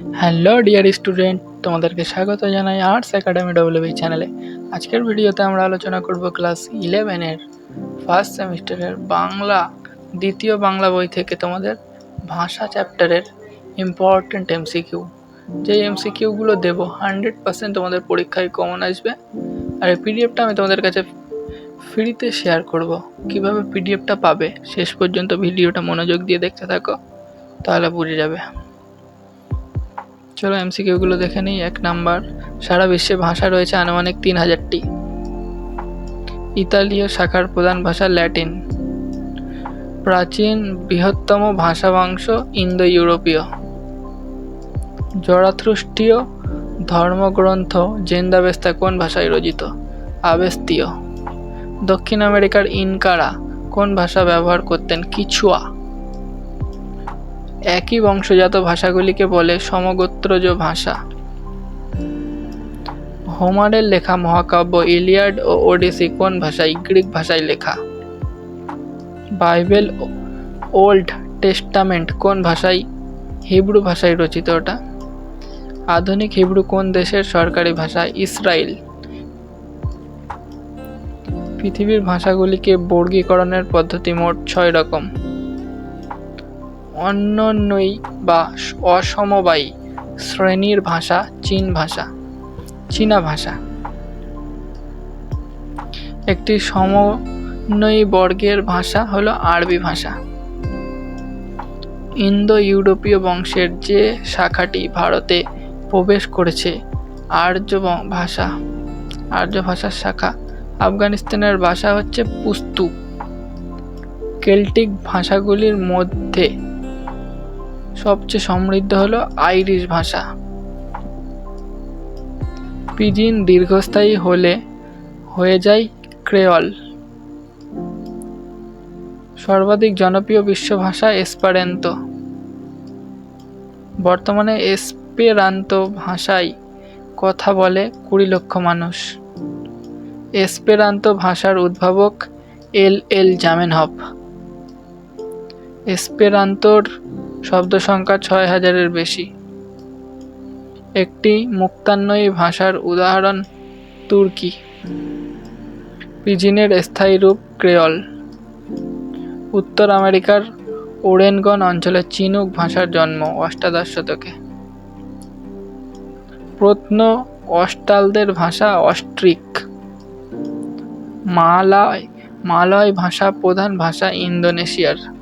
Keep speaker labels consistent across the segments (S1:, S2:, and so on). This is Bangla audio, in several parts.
S1: হ্যালো ডিয়ার স্টুডেন্ট, তোমাদেরকে স্বাগত জানাই আর্টস একাডেমি ডব্লিউবি চ্যানেলে আজকের ভিডিওতে আমরা আলোচনা করব ক্লাস ইলেভেনের ফার্স্ট সেমিস্টারের বাংলা, দ্বিতীয় বাংলা বই থেকে তোমাদের ভাষা চ্যাপ্টারের ইম্পর্ট্যান্ট এমসিকিউ যে এমসিকিউগুলো দেবো হান্ড্রেড পার্সেন্ট তোমাদের পরীক্ষায় কমন আসবে। আর এই পিডিএফটা আমি তোমাদের কাছে ফ্রিতে শেয়ার করব। কীভাবে পিডিএফটা পাবে, শেষ পর্যন্ত ভিডিওটা মনোযোগ দিয়ে দেখতে থাকো, তাহলে বুঝে যাবে। চলো এমসিকিউগুলো দেখে নিই, এক নাম্বার। সারা বিশ্বে ভাষা রয়েছে আনুমানিক তিন হাজারটি। ইতালীয় শাখার প্রধান ভাষা ল্যাটিন। প্রাচীন বৃহত্তম ভাষাবংশ ইন্দো ইউরোপীয় জরাথ্রুষ্টীয় ধর্মগ্রন্থ জেন্দাবেস্তা কোন ভাষায় রচিত? আবেস্তীয়। দক্ষিণ আমেরিকার ইনকারা কোন ভাষা ব্যবহার করতেন? কিচুয়া। একই বংশজাত ভাষাগুলিকে বলে সমগোত্রজ ভাষা। হোমারের লেখা মহাকাব্য ইলিয়াড ও ওডিসি কোন ভাষায় গ্রিক ভাষায় লেখা। বাইবেল ওল্ড টেস্টামেন্ট কোন ভাষায়, হিব্রু ভাষায় রচিত ওটা? আধুনিক হিব্রু কোন দেশের সরকারি ভাষা ইসরায়েল পৃথিবীর ভাষাগুলিকে বর্গীকরণের পদ্ধতি মোট ছয় রকম। অন্যন্যই বা অসমবায়ী শ্রেণির ভাষা চীন ভাষা, চীনা ভাষা। একটি সমন্বয়ী বর্গের ভাষা হলো আরবি ভাষা। ইন্দো ইউরোপীয় বংশের যে শাখাটি ভারতে প্রবেশ করেছে, আর্য ভাষা, আর্য ভাষার শাখা আফগানিস্তানের ভাষা হচ্ছে পুস্তু। কেল্টিক ভাষাগুলির মধ্যে সবচেয়ে সমৃদ্ধ হলো আইরিশ ভাষা। পিজিন দীর্ঘস্থায়ী হলে হয়ে যায় ক্রেওল। সর্বাধিক জনপ্রিয় বিশ্ব ভাষা এসপারেন্তো। বর্তমানে এসপেরান্তো ভাষায় কথা বলে কুড়ি লক্ষ মানুষ। এসপেরান্তো ভাষার উদ্ভাবক এল এল জামেনহফ। এসপেরান্তোর শব্দ সংখ্যা ছয় হাজারের বেশি। একটি মুক্তান্বয়ী ভাষার উদাহরণ তুর্কি। পিজিনের স্থায়ী রূপ ক্রেয়ল। উত্তর আমেরিকার ওরেনগন অঞ্চলে চিনুক ভাষার জন্ম অষ্টাদশ শতকে। প্রত্ন অস্টালদের ভাষা অস্ট্রিক মালয় মালয় ভাষা প্রধান ভাষা ইন্দোনেশিয়ার।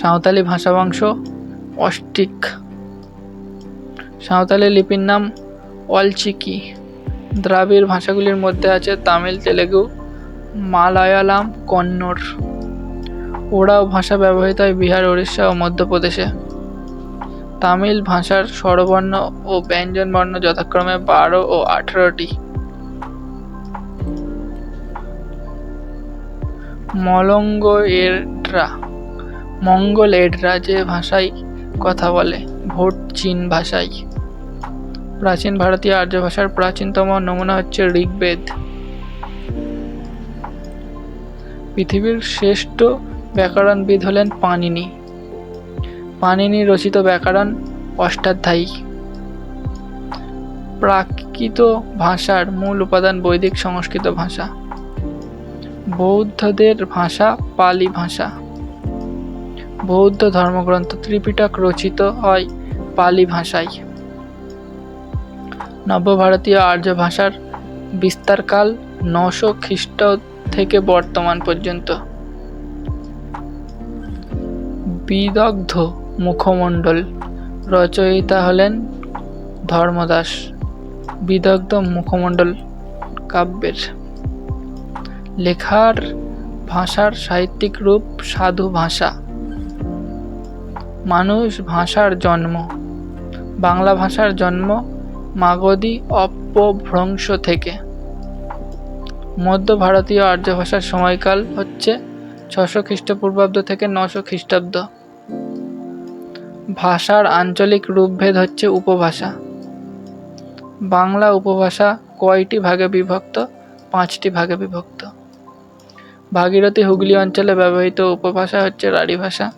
S1: সাঁওতালি ভাষাবংশ অস্ট্রিক সাঁওতালি লিপির নাম অলচিকি। দ্রাবিড় ভাষাগুলির মধ্যে আছে তামিল, তেলেগু, মালায়ালাম, কন্নড়। ওরাও ভাষা ব্যবহৃত হয় বিহার উড়িষ্যা ও মধ্যপ্রদেশে। তামিল ভাষার স্বরবর্ণ ও ব্যঞ্জনবর্ণ যথাক্রমে বারো ও আঠারোটি। মলঙ্গ এডরা মঙ্গল এডরা যে ভাষায় কথা বলে, ভোট চীন ভাষায়। প্রাচীন ভারতীয় আর্য ভাষার প্রাচীনতম নমুনা হচ্ছে ঋগ্বেদ। পৃথিবীর শ্রেষ্ঠ ব্যাকরণবিদ হলেন পাণিনি। পাণিনি রচিত ব্যাকরণ অষ্টাধ্যায়ী। প্রাকৃত ভাষার মূল উপাদান বৈদিক সংস্কৃত ভাষা। বৌদ্ধদের ভাষা পালি ভাষা। বৌদ্ধ ধর্মগ্রন্থ ত্রিপিটক রচিত হয় পালি ভাষায়। নবভারতীয় আর্য ভাষার বিস্তারকাল নশো খ্রিস্ট থেকে বর্তমান পর্যন্ত। বিদগ্ধ মুখমণ্ডল রচয়িতা হলেন ধর্মদাস, বিদগ্ধ মুখমণ্ডল কাব্যের। লেখার ভাষার সাহিত্যিক রূপ সাধু ভাষা। মানুষ ভাষার জন্ম। বাংলা ভাষার জন্ম মাগধী অপভ্রংশ থেকে। মধ্য ভারতীয় আর্য ভাষার সময়কাল হচ্ছে ছশো খ্রিস্টপূর্বাব্দ থেকে নশো খ্রিস্টাব্দ। ভাষার আঞ্চলিক রূপভেদ হচ্ছে উপভাষা। বাংলা উপভাষা কয়টি ভাগে বিভক্ত? পাঁচটি ভাগে বিভক্ত। ভাগীরথী হুগলি অঞ্চলে ব্যবহৃত উপভাষা হচ্ছে রাঢ়ী ভাষা।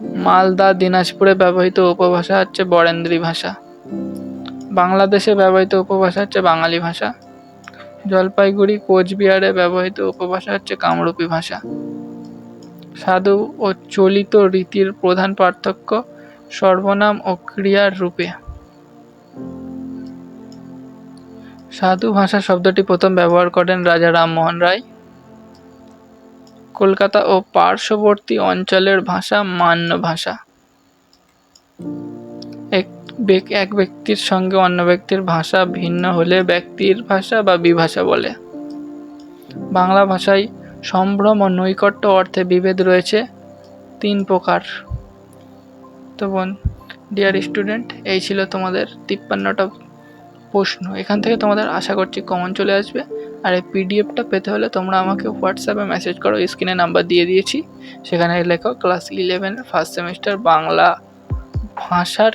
S1: মালদা, দিনাজপুরে ব্যবহৃত উপভাষা হচ্ছে বরেন্দ্রী ভাষা। বাংলাদেশে ব্যবহৃত উপভাষা হচ্ছে বাঙালি ভাষা। জলপাইগুড়ি, কোচবিহারে ব্যবহৃত উপভাষা হচ্ছে কামরূপী ভাষা। সাধু ও চলিত রীতির প্রধান পার্থক্য সর্বনাম ও ক্রিয়ার রূপে। সাধু ভাষা শব্দটি প্রথম ব্যবহার করেন রাজা রামমোহন রায়। কলকাতা ও পার্শ্ববর্তী অঞ্চলের ভাষা মান্য ভাষা। এক এক ব্যক্তির সঙ্গে অন্য ব্যক্তির ভাষা ভিন্ন হলে ব্যক্তির ভাষা বা বিভাষা বলে। বাংলা ভাষায় সম্ভ্রম ও নৈকট্য অর্থে বিভেদ রয়েছে তিন প্রকার। তো বোন ডিয়ার স্টুডেন্ট এই ছিল তোমাদের তিপ্পান্নটা প্রশ্ন। এখান থেকে তোমাদের আশা করছি কমন চলে আসবে। আর এই পিডিএফটা পেতে হলে তোমরা আমাকে হোয়াটসঅ্যাপে মেসেজ করো স্ক্রিনে নাম্বার দিয়ে দিয়েছি। সেখানে লেখো class eleven first semester Bangla ভাষার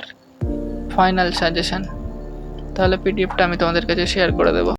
S1: ফাইনাল সাজেশান তাহলে পিডিএফটা আমি তোমাদের কাছে শেয়ার করে দেবো।